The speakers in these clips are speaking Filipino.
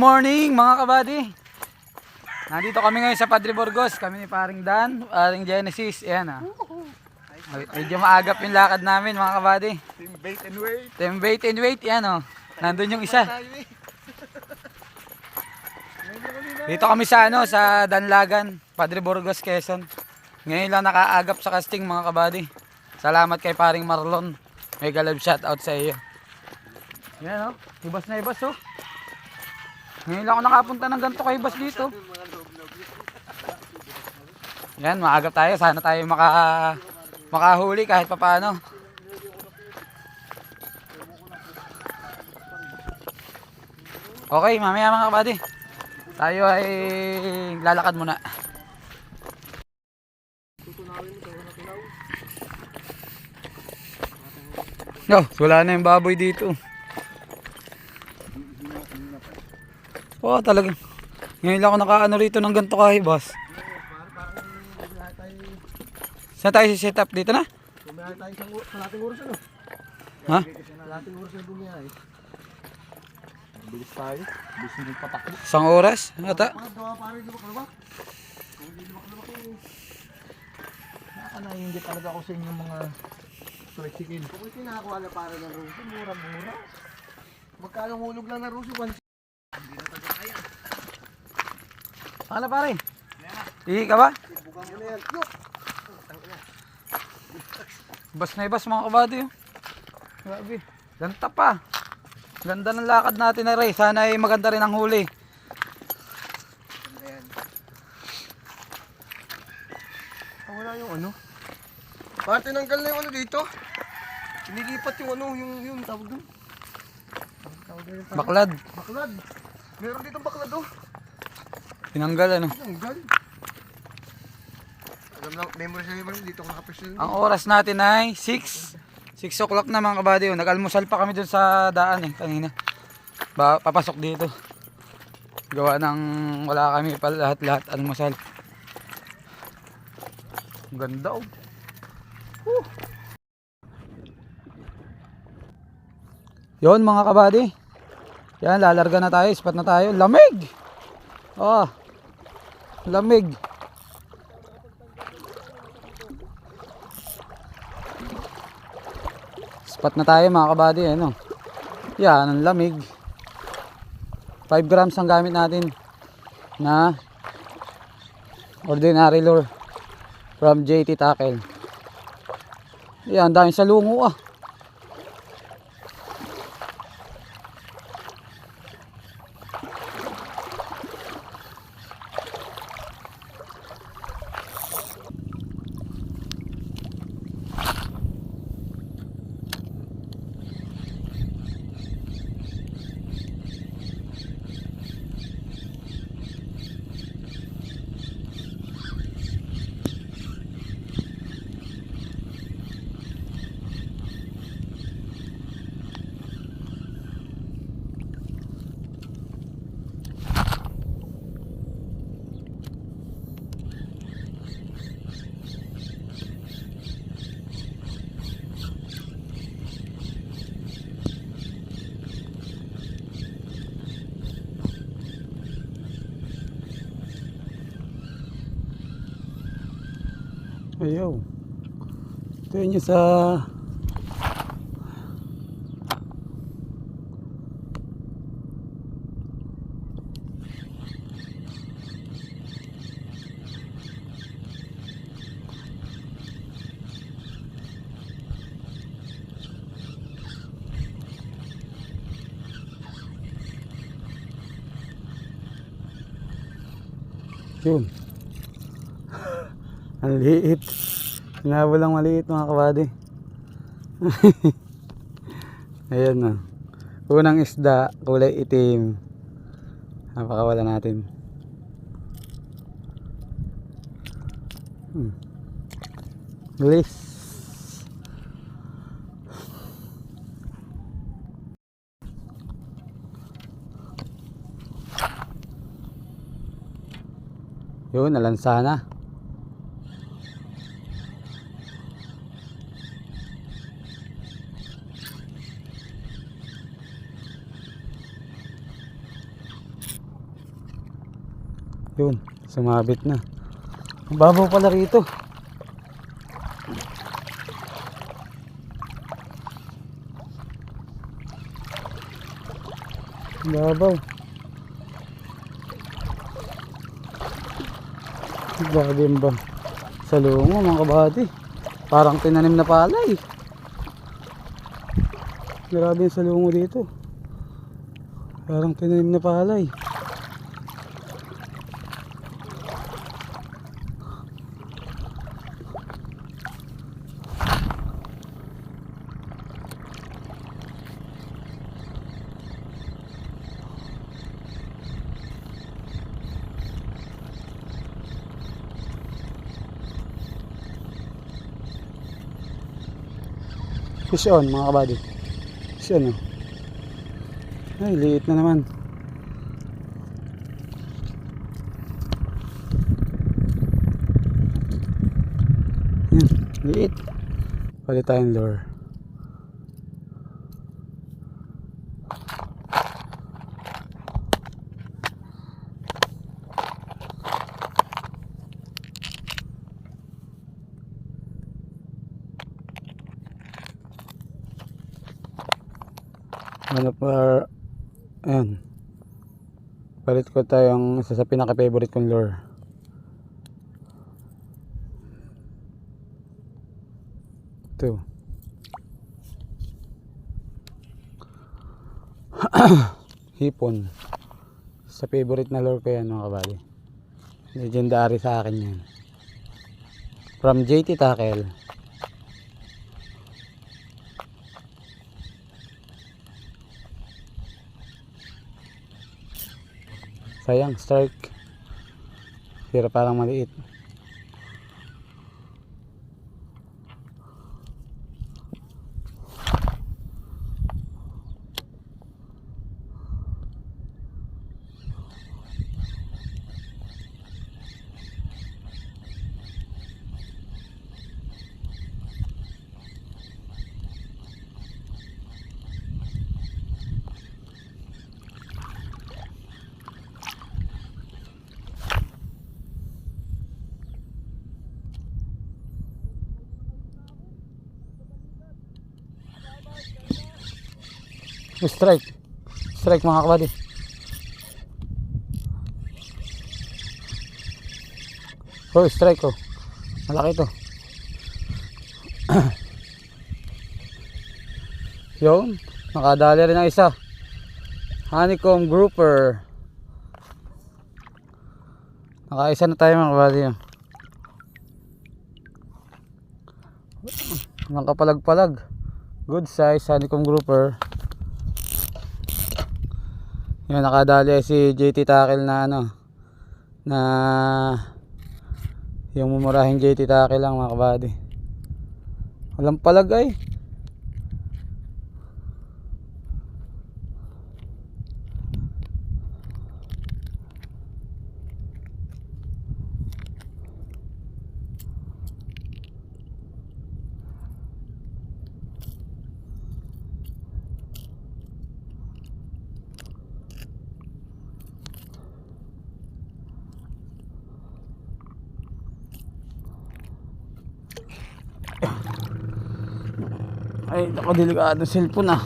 Morning mga kabady. Nandito kami ngayon sa Padre Burgos. Kami ni Paring Dan, Paring Genesis. Ayan ah. Medyo maagap yung lakad namin mga kabady. Team bait and wait. Team wait and wait. Yan oh. Nandun yung isa. Dito kami sa ano, sa Danlagan, Padre Burgos, Quezon. Ngayon lang nakaagap sa casting mga kabady. Salamat kay Paring Marlon. May galab shout out sa iyo. Yan oh. Ibas na ibas oh. Ngayon lang ako nakapunta ng ganito kay Ibas dito. Yan, maagap tayo. Sana tayo maka makahuli kahit papaano. Okay, mamaya mga kabady. Tayo ay lalakad muna. No, wala na yung baboy dito. Oo, oh, talagang. Ngayon lang ako nakaano rito ng ganito kahi, boss. Saan tayo set up dito na? Bumiyahe tayo sa, sa lating oras ano? Ha? Sa lating oras na bumiyahe. Bilis tayo. Bilis na patakbo. Isang oras? Dawa pare di ba kalabak? Kung hindi kalabak eh. Nakakanahinggit talaga ako sa inyong mga tricycle. Kung ito nakakuha na para ng ruso, mura-mura. Magkano hulog lang ng ruso? One Ano pare? Ihi ka ba? Bas na ibas mga kabady. oh. Grabe. Ganda pa. Ganda ng lakad natin na Ray. Sana ay maganda rin ang huli. Ah, wala yung ano? Parte tinanggal na yung ano dito. Inilipat yung ano, yung, yung tawag doon. Tawag- tawag doon yung parang- Baklad. Baklad. Meron dito baklad oh. Tinanggal ano. Tinanggal. Alam na, memory sa memory, dito ako nakapersonal. Ang oras natin ay 6. 6 o'clock na mga kabady. Nag-almusal pa kami dun sa daan eh kanina. Ba, papasok dito. Gawa ng wala kami pa lahat-lahat almusal. Ang ganda oh. Yon mga kabady. Yan, lalarga na tayo. Ispat na tayo. Lamig! Oh. Lamig. Spot na tayo mga kabady, ano. Yan, ang lamig. 5 grams ang gamit natin na ordinary lure from JT Tackle. Yan, dahil sa lungo ah. Ayaw. Ito yun sa... Yun. Ang liit. Hinabol lang maliit mga kabady. Ayan na. Unang isda, kulay itim. Napakawala natin. Hmm. Release. Yun, nalansa na. Yun, sumabit na. Babaw pala rito. Babaw. Grabe ba? Sa lungo mga kabady. Parang tinanim na palay. Grabe yung salungo dito. Parang tinanim na palay. Fish on mga kabady. Fish on oh. Ay, liit na naman. Yan, liit. Palit tayong lure. Ano pa, ayan. Palit ko tayong isa sa pinaka-favorite kong lure. Ito. Hipon. Sa favorite na lure ko yan mga kabali. Legendary sa akin yan. From JT Tackle. Sayang, strike. Pero parang maliit. Strike. Strike mga kabady. Oh, strike oh. Malaki to. Yun. Nakadali rin ang isa. Honeycomb grouper. Nakaisa na tayo mga kabady. oh. Ang kapalag-palag. Good size honeycomb grouper. Yan nakadali si JT Tackle na ano na yung mumurahing JT Tackle lang mga kabady. Walang palag ay. Ay, naku delikado cellphone ah.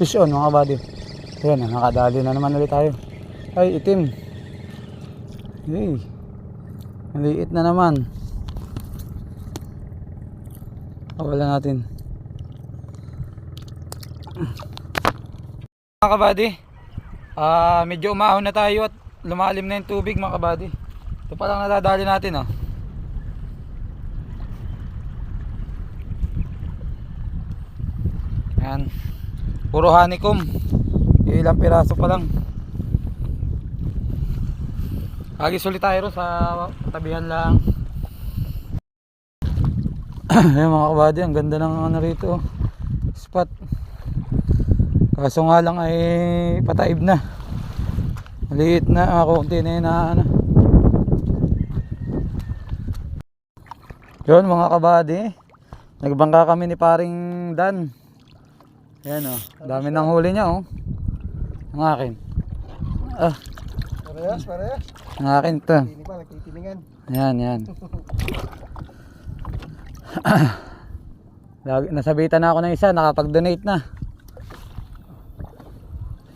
Fish on mga buddy. Ayan, nakadali na naman ulit tayo. Ay, itim. Hey. Maliit na naman. Pawala natin. Mga kabady, ah medyo umahon na tayo at lumalim na yung tubig mga kabady. Ito pa lang nadadali natin oh. Ayan. Puro honeycomb. Ilang piraso pa lang. Agis ulit tayo sa tabihan lang. Ayun mga kabady, ang ganda ng ano rito. Spot. Kaso nga lang ay pataib na. Maliit na, ah, konti na yun na ano. Yun mga kabady. Nagbangka kami ni paring Dan. Ayan oh, dami ng huli niya oh. Ang akin. Ah, Parehas, parehas. ang akin to. Hindi pa, nagtitilingan. Yan, yan. Nasabitan na ako ng isa, nakapag-donate na.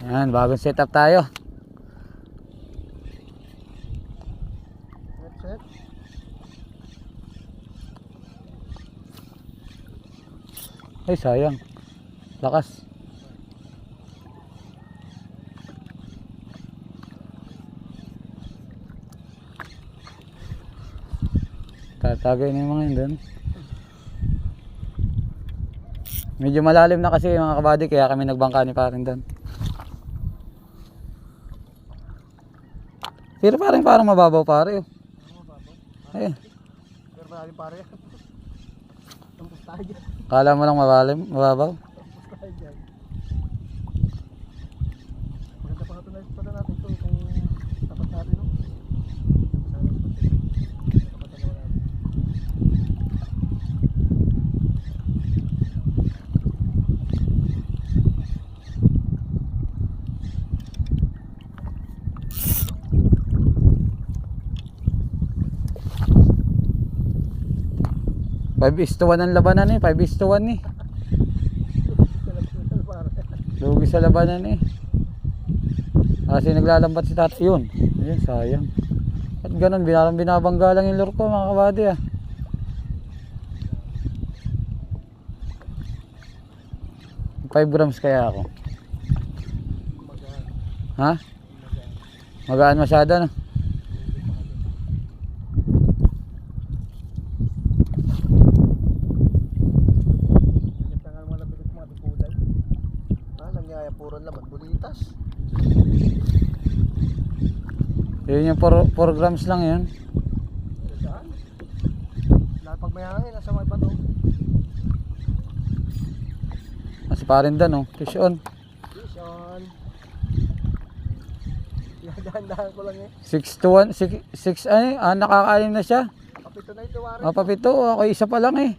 Yan, bagong setup tayo. Set, set. Ay, sayang. Lakas. Tatagay na yung mga yun doon. Medyo malalim na kasi mga kabady kaya kami nagbangka ni paring doon. Pero parang parang mababaw pare oh. Ayun. Pero malalim pare. Kala mo lang mabalim, mababaw. 5 is to 1 ang labanan eh. 5 is to 1 eh. Lugi sa labanan eh. Ah, Kasi naglalambat si tatay yun. Ayun, sayang. At ganun, binalang binabangga lang yung lure ko mga kabady ah. Five grams kaya ako. Magaan. Ha? Magaan masyado no? 4, 4 grams lang yun. Saan? Pag may hangin, nasa may bato. Nasa pa rin dan, oh. Fish on. Fish on. Dahan-dahan ko lang eh. 6 to 1, 6, 6, ano na siya. Papito na ito, Warren. Ah, papito. Oh, ako isa pa lang eh.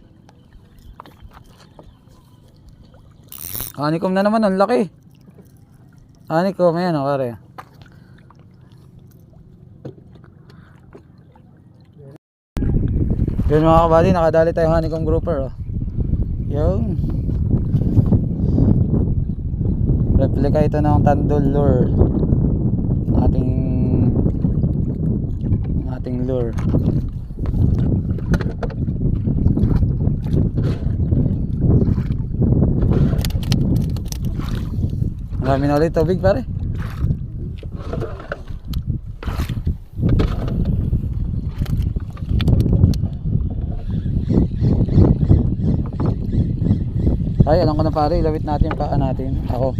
Anikom na naman, ang laki. Anikom, ayan, oh, kare. Yun mga kabali, nakadali tayo honeycomb grouper oh. Yung replica ito ng tandol lure. Ating ating lure. Marami na ulit tubig pare. Ay, alam ko na pare, ilawit natin yung paa natin. Ako.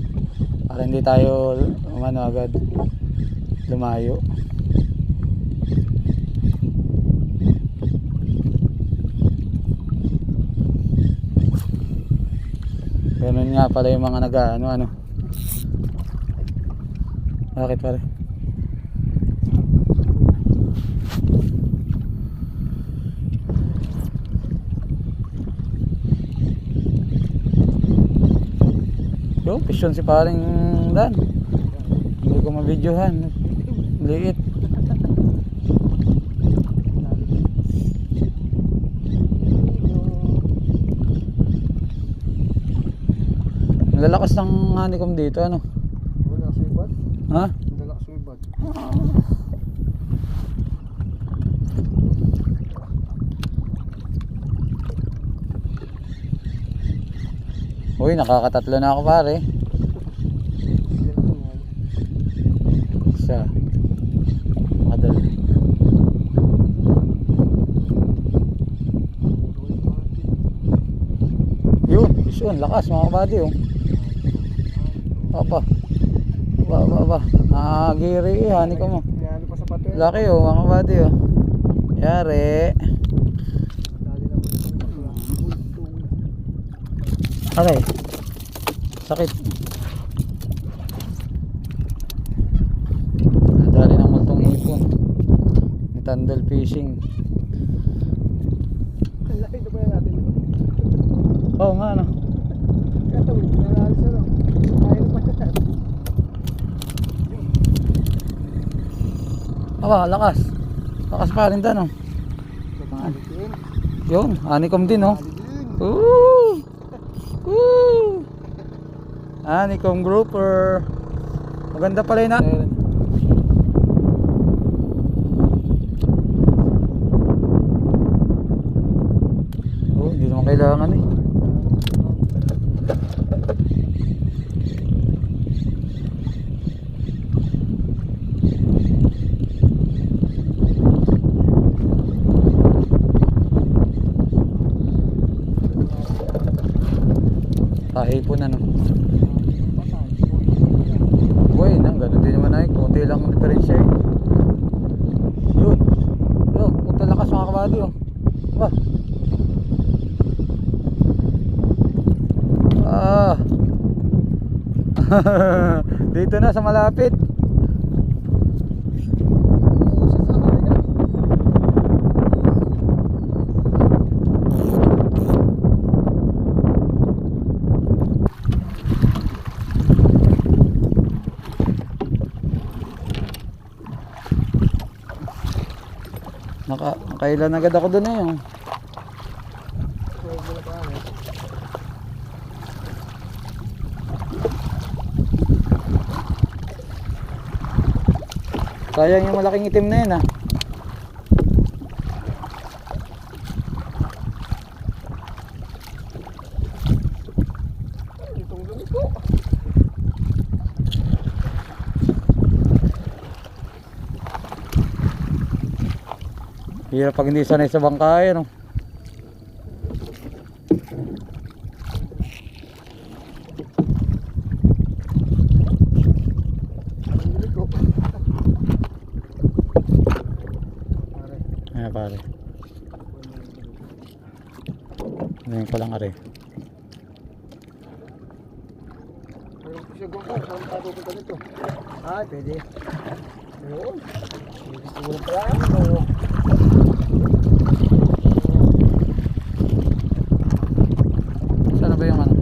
Para hindi tayo umano agad lumayo. Ganun nga pala yung mga nag ano ano. Bakit pare? Yo, pisyon si paring Dan. Hindi ko mabidyohan. Liit. Lalakas ng honeycomb dito, ano? Wala suibad. Ha? Wala suibad. Uy, nakakatatlo na ako pare. Isa. Makadal. Yun, lakas mga kabady oh. Papa. Ba, ba, ba. Nakagiri eh, hani ko mo. Yan. Laki oh, mga kabady oh. Yari. Aray. Sakit. Nadali ng multong hipon. Ni Tandal Fishing. Ang laki na ba natin? Oo nga. Kaya ulit, nangalis na lang. Ayaw pa siya. Aba, lakas. Lakas pa rin dan oh. Yun, honeycomb din oh. Babalik din. Woo! Woo! Honeycomb grouper. Maganda pala yun ah. Oh, hindi naman kailangan eh. Tahi po na no. Buhay na, ganun din naman ay. Kunti lang ang diferensya eh. Yun. Yun, punta lakas mga kabady oh. Ba. Ah. Dito na sa malapit. Nakailan agad ako doon eh. oh. Sayang yung malaking itim na yun ah. Hirap pag hindi sanay sa bangkay ano. Ang lumiko. Pare. Ayan pare. Ngayon ko lang are. Ayun po siya gawin. Saan tayo pupunta nito? Ah, pwede. Ayun. Pwede siguro pa yan. Oo. Saan na ba yung ano?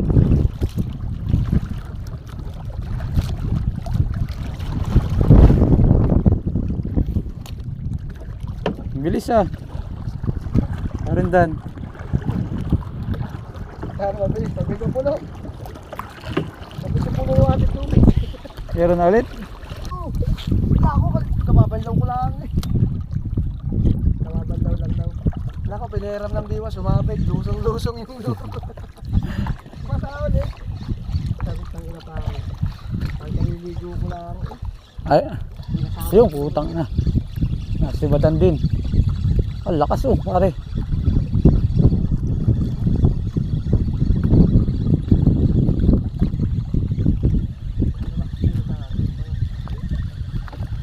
Ang Bilis ah. Parindan. Kaya mabilis. Sabi ko puno. Sabi ko puno yung ating tubig. Meron na ulit. Ako. Kababanlaw ko lang eh. Kababanlaw lang daw. Nako, pinahiram ng diwa. Sumabit. Lusong-lusong yung luto. Masa ulit. Sabi ko pa ako. Lang. Ay, yung putang na. Nasibatan din. Ang lakas oh, pare.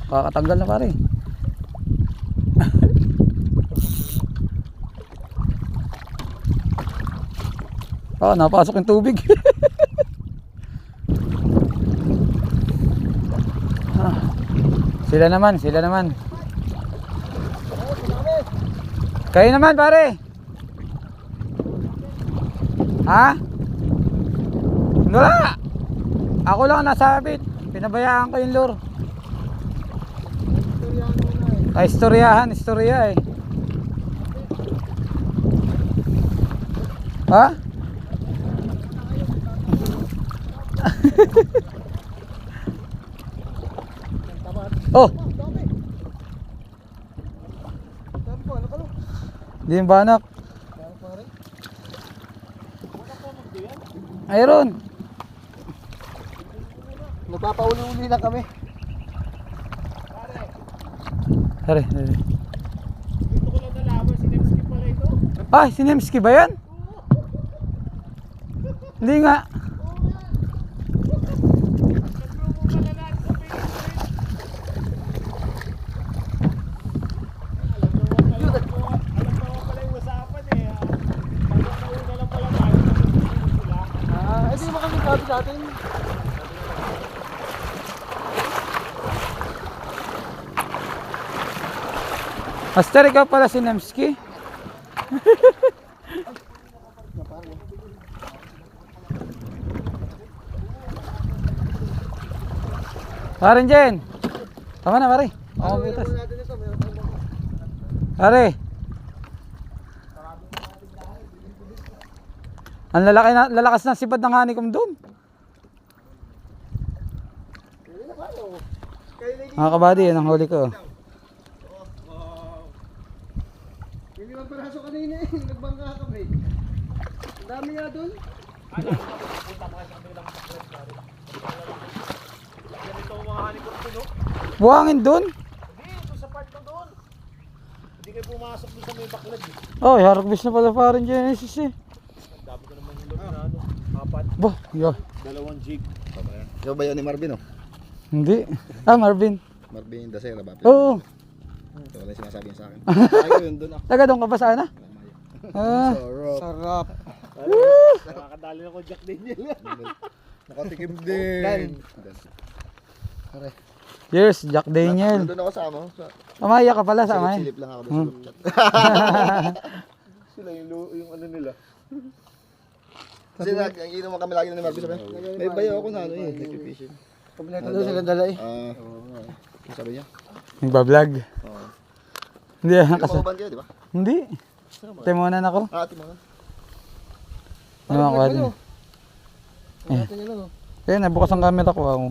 Kakatanggal na pare. Ah, napasok yung tubig. ah. Sila naman, sila naman. Kayo naman pare. Ha? Wala. Ako lang nasabit. Pinabayaan ko yung lure. Ay, istoryahan, istorya eh. Ha? oh, Dami. Dami po. Ano ka lang? Di yung banak. Pare. Ayron. Nagpapauli-uli lang kami. Tari, tari. Dito ko lang nalaman si Nemski pala ito. Ah, si Nemski ba yan? Hindi nga. Sabi sa. Master, ikaw pala si Nemski. Parin Jen. Tama na, pare. Ako butas. Pare. Ang lalaki na, lalakas na sipad ng honeycomb doon. Hindi na paano. Kayo na Mga kabady, yan ang huli ko. Yung limang piraso kanina eh. Nagbangka kami. Ang dami nga doon. Buhangin doon. Hindi, ito sa part na doon. Hindi kayo pumasok doon sa may eh. Oh, harvest na pala parin Genesis eh. Ang dami ko naman yung loob na ano. Apat, Bah, yo. dalawang jig. Ikaw ba yun ni Marvin, oh? Hindi. Ah, Marvin. Marvin Dasera ba? Oo. Ito wala yung sinasabi niya sa akin. Ay, yun doon, ah. Taga doon ka ba sana? Ah. Sarap. Sarap. Nakakadali ako Jack Daniel. Nakatikim din. Cheers, Jack Daniel. Doon ako sa ano. Sa Amaya ka pala sa amay. silip lang ako doon sa group chat. Sila yung, yung ano nila. Kasi nag, ang inom kami lagi na ni Marvin sabi. May bayo ako na ano eh, nagpipishing. Kompleto doon sila dala eh. Ah, ano sabi niya? Nagbablog. Oo. Hindi, ah, Hindi kasi. ka kayo, di ba? Hindi. Timonan ako. Ah, mga. Ano ako din. Yun ano. Eh, nabukas ang camera ko. Ako.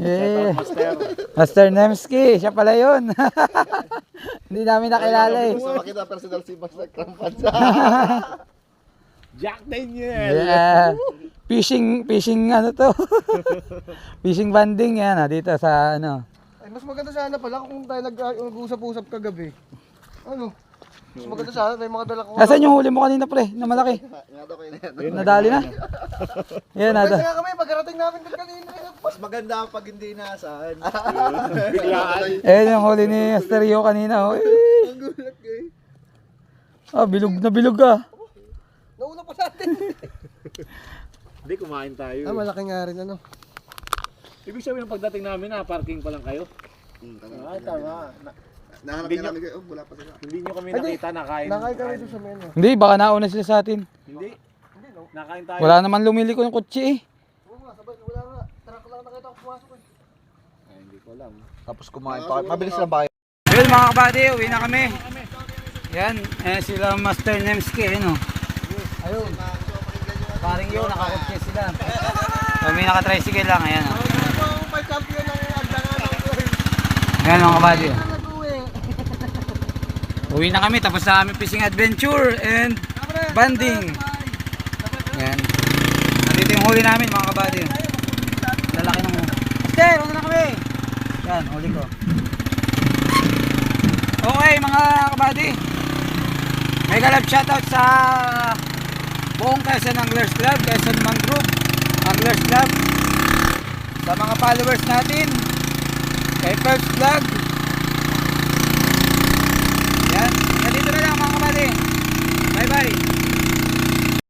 Yeah. Master. Master Nemski, siya pala yun. Hindi namin nakilala eh. Gusto makita personal si Max nagkrampansa. Jack Daniel. Yeah. Fishing, fishing ano to. fishing banding yan ah, dito sa ano. Ay, mas maganda sana pala kung tayo nag- nag-usap-usap kagabi. Ano? Mas maganda sana, may mga dala ko. Nasaan yung huli mo kanina pre, na malaki? Na yan. Nadali na. Yan, Kasi nada. nga kami, pagkarating namin doon kanina. eh. Mas maganda pag hindi nasaan. Biglaan. Eh, yung huli ni Asterio kanina. Oh. Eh. Ang gulat kayo. Ah, bilog na bilog ah. Nauna pa sa atin. Hindi, kumain tayo. Ah, malaki nga rin ano. Ibig sabihin ng pagdating namin na parking pa lang kayo. Hmm, tama. Ah, tama. Na- Nahanap Hindi ka namin kayo. Oh, wala pa sila. hindi nyo kami Hindi. nakita nakain. Nakay kami doon sa menu. Hindi, baka nauna sila sa atin. Hindi. Nakain tayo. Wala naman lumiliko ng kutsi eh. Oo nga, sabay, wala nga. Truck lang nakita ko pumasok eh. Ay, hindi ko alam. Tapos kumain pa. Mabilis lang ba? Yun mga kabady, uwi na kami. Yan, eh sila Master Nemski, ano. Ayun. Paring yun, nakakutsi sila. Kami naka-tricycle lang, ayan. Oh. Ano? Ayan mga kabady. Nag-uwi. Uwi na kami, tapos na kami fishing adventure and banding. Yan. Nandito yung huli namin mga kabady. Lalaki ng Master, una na kami. Yan, huli ko. Okay mga kabady. Mega love shoutout sa buong Quezon Anglers Club, Quezon Mangrove Anglers Club. Sa mga followers natin, kay Peps Vlog,